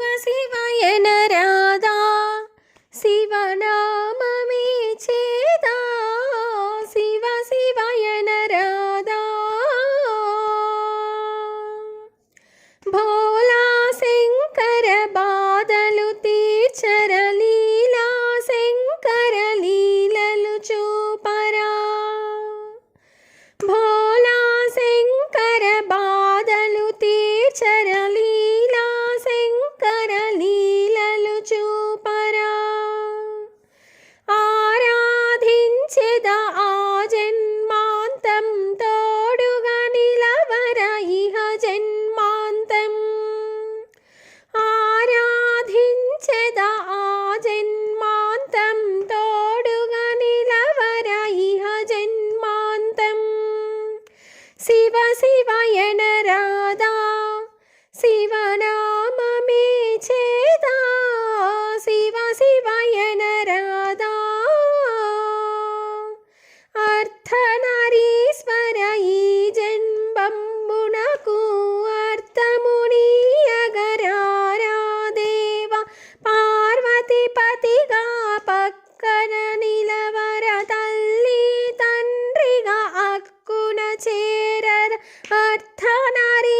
சிவ சிவாய ജന്മാന്തം തോടുക നിലവര ഇഹ ജന്മാന്തം. ശിവ ശിവ దిక్కున చేరద అర్థ నారీ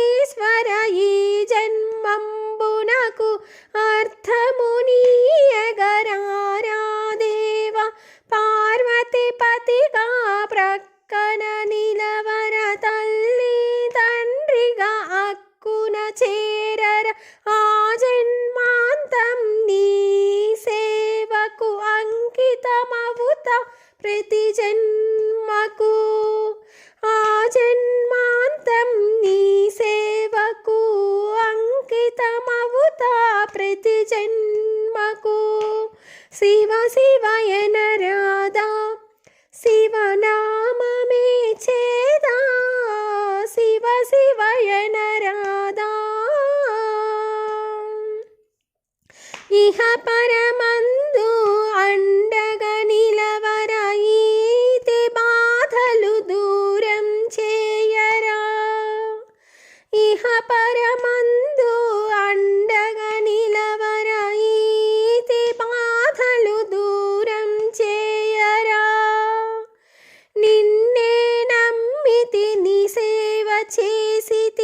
ప్రతి జన్మకు శివ శివయన రాధా శివనామే చేదా. శివ శివయన రాధా ఇహ పరమందు అండ visite